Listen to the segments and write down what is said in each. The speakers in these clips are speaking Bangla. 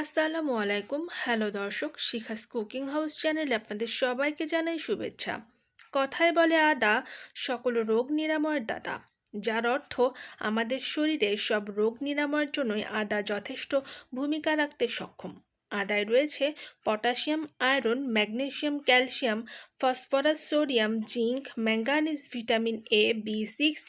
আসসালামু আলাইকুম। হ্যালো দর্শক, শিখাস কুকিং হাউস চ্যানেলে আপনাদের সবাইকে জানাই শুভেচ্ছা। কথায় বলে আদা, সকল রোগ নিরাময়ের দাদা যার অর্থ, আমাদের শরীরে সব রোগ নিরাময়ের জন্যই আদা যথেষ্ট ভূমিকা রাখতে সক্ষম। আদায় রয়েছে potassium, iron, magnesium, calcium, phosphorus, sodium, zinc manganese vitamin A B six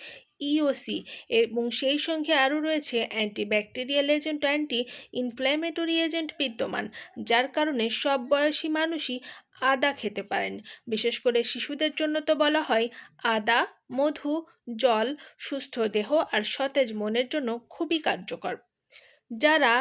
EOC এবং সেই সঙ্গে আরও রয়েছে antibacterial agent anti inflammatory agent বিদ্যমান, যার কারণে সব বয়সী মানুষই আদা খেতে পারেন। বিশেষ করে শিশুদের জন্য তো বলা হয় আদা, মধু, জল, সুস্থ দেহ আর সতেজ মনের জন্য খুবই কার্যকর। যারা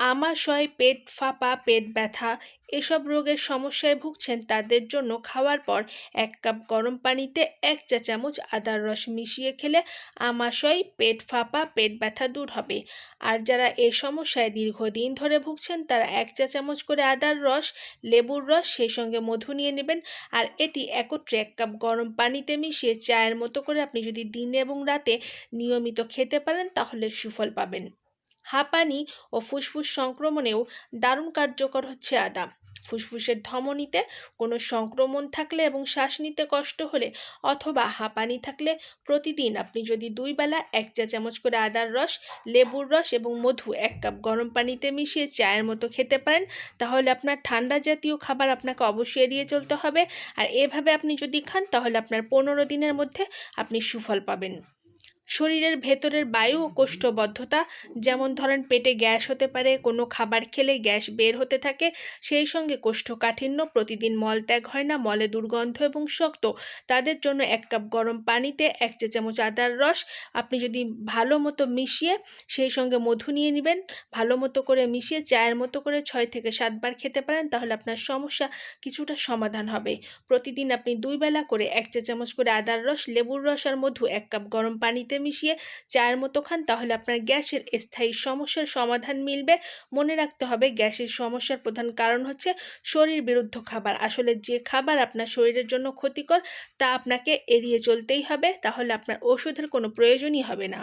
আমাশয়, পেট ফাঁপা, পেট ব্যথা এসব রোগের সমস্যায় ভুগছেন তাদের জন্য খাওয়ার পর এক কাপ গরম পানিতে এক চা চামচ আদার রস মিশিয়ে খেলে আমাশয়, পেট ফাঁপা, পেট ব্যথা দূর হবে। আর যারা এ সমস্যায় দীর্ঘদিন ধরে ভুগছেন তারা এক চা চামচ করে আদার রস, লেবুর রস সেই সঙ্গে মধু নিয়ে নেবেন। আর এটি একত্রে এক কাপ গরম পানিতে মিশিয়ে চায়ের মতো করে আপনি যদি দিনে এবং রাতে নিয়মিত খেতে পারেন তাহলে সুফল পাবেন। হাঁপানি ও ফুসফুস সংক্রমণেও দারুণ কার্যকর হচ্ছে আদা ফুসফুসের ধমনীতে কোনো সংক্রমণ থাকলে এবং শ্বাস নিতে কষ্ট হলে অথবা হাঁপানি থাকলে প্রতিদিন আপনি যদি দুই বেলা এক চা চামচ করে আদার রস, লেবুর রস এবং মধু এক কাপ গরম পানিতে মিশিয়ে চায়ের মতো খেতে পারেন, তাহলে আপনার ঠান্ডা জাতীয় খাবার আপনাকে অবশ্যই এড়িয়ে চলতে হবে। আর এভাবে আপনি যদি খান, তাহলে আপনার পনেরো দিনের মধ্যে আপনি সুফল পাবেন। শরীরের ভেতরের বায়ু ও কোষ্ঠবদ্ধতা, যেমন ধরেন পেটে গ্যাস হতে পারে, কোনো খাবার খেলে গ্যাস বের হতে থাকে, সেই সঙ্গে কোষ্ঠকাঠিন্য, প্রতিদিন মল ত্যাগ হয় না, মলে দুর্গন্ধ এবং শক্ত, তাদের জন্য এক কাপ গরম পানিতে এক চা চামচ আদার রস, আপনি যদি ভালো মতো মিশিয়ে সেই সঙ্গে মধু নিয়ে নেবেন, ভালো মতো করে মিশিয়ে চায়ের মতো করে ছয় থেকে সাতবার খেতে পারেন, তাহলে আপনার সমস্যা কিছুটা সমাধান হবে। প্রতিদিন আপনি দুই বেলা করে এক চা চামচ করে আদার রস, লেবুর রস আর মধু এক কাপ গরম পানিতে মিশিয়ে চায়ের মতো খান, তাহলে আপনার গ্যাসের স্থায়ী সমস্যার সমাধান মিলবে। মনে রাখতে হবে, গ্যাসের সমস্যার প্রধান কারণ হচ্ছে শরীর বিরুদ্ধ খাবার। আসলে যে খাবার আপনার শরীরের জন্য ক্ষতিকর, তা আপনাকে এড়িয়ে চলতেই হবে, তাহলে আপনার ওষুধের কোনো প্রয়োজনই হবে না।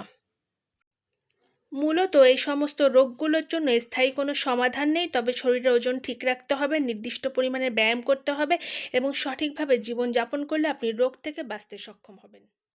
মূলত এই সমস্ত রোগগুলোর জন্য স্থায়ী কোনো সমাধান নেই, তবে শরীরের ওজন ঠিক রাখতে হবে, নির্দিষ্ট পরিমাণে ব্যায়াম করতে হবে এবং সঠিকভাবে জীবনযাপন করলে আপনি রোগ থেকে বাঁচতে সক্ষম হবেন।